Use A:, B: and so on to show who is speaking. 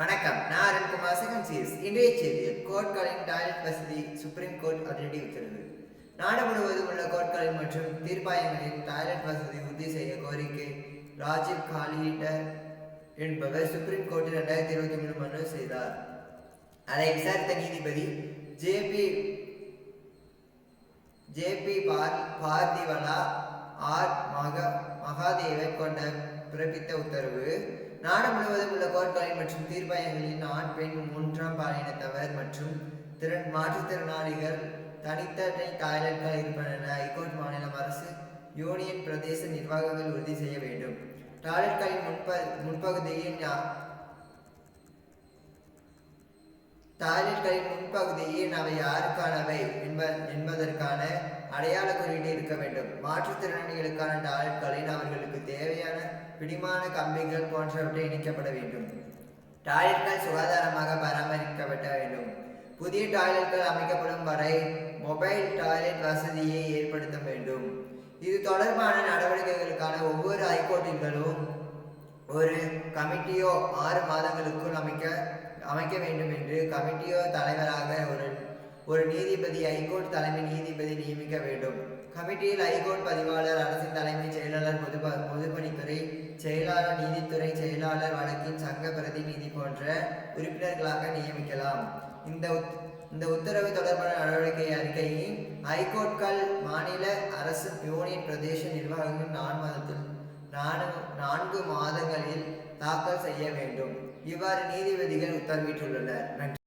A: வணக்கம். நான் அருண்குமார் செகண்ட் சீஸ் இன்றைய செய்தி கோர்ட்களின் டாய்லெட் வசதி சுப்ரீம் கோர்ட் அதிரடி உத்தரவு. நாடு முழுவதும் உள்ள கோர்ட்களில் மற்றும் தீர்ப்பாயங்களில் டாய்லெட் வசதி உறுதி செய்ய கோரிக்கை. ராஜீவ் காலியிட்டர் என்பவர் சுப்ரீம் கோர்ட்டில் ரெண்டாயிரத்தி இருபத்தி மூணு மனு செய்தார். அதை விசாரித்த நீதிபதி ஜேபி ஜேபி பார் பார்திவலா ஆர் மக மகாதேவன் கொண்ட பிறப்பித்த உத்தரவு. நாடு முழுவதும் உள்ள கோர்ட்களில் மற்றும் தீர்ப்பாயங்களின் ஆண் பெண் மூன்றாம் பாலினத்தவர் மற்றும் திறன் மாற்றுத்திறனாளிகள் தனித்தனி டாய்லெட்கள் இருப்பன ஐகோர்ட் மாநிலம் அரசு யூனியன் பிரதேச நிர்வாகங்கள் உறுதி செய்ய வேண்டும். டாய்லெட்களின் முன்ப முன்பகுதியில் ஞா- டாய்லெட்களின் முன்பகுதியில் அவை யாருக்கானவை என்ப என்பதற்கான அடையாள குறியீடு இருக்க வேண்டும். மாற்றுத்திறனாளிகளுக்கான டாய்லெட்களில் அவர்களுக்கு தேவையான பிடிமான கம்பிகள் போன்றவற்றை இணைக்கப்பட வேண்டும். டாய்லெட்கள் சுகாதாரமாக பராமரிக்கப்பட வேண்டும். புதிய டாய்லெட்கள் அமைக்கப்படும் வரை மொபைல் டாய்லெட் வசதியை ஏற்படுத்த வேண்டும். இது தொடர்பான நடவடிக்கைகளுக்கான ஒவ்வொரு ஐகோர்ட்டுகளும் ஒரு கமிட்டியோ ஆறு மாதங்களுக்குள் அமைக்க அமைக்க வேண்டும் என்று கமிட்டியோ தலைவராக ஒரு ஒரு நீதிபதி ஐகோர்ட் தலைமை நீதிபதி நியமிக்க வேண்டும். கமிட்டியில் ஐகோர்ட் பதிவாளர் அரசின் தலைமை செயலாளர் பொது பொதுப்பணித்துறை செயலாளர் நீதித்துறை செயலாளர் வழக்கின் சங்க பிரதிநிதி போன்ற உறுப்பினர்களாக நியமிக்கலாம். இந்த இந்த உத்தரவு தொடர்பான நடவடிக்கை அறிக்கையை ஐகோர்ட்கள் மாநில அரசு யூனியன் பிரதேச நிர்வாகங்கள் நான்கு மாதத்தில் நான்கு நான்கு மாதங்களில் தாக்கல் செய்ய வேண்டும். இவ்வாறு நீதிபதிகள் உத்தரவிட்டுள்ளனர். நன்றி.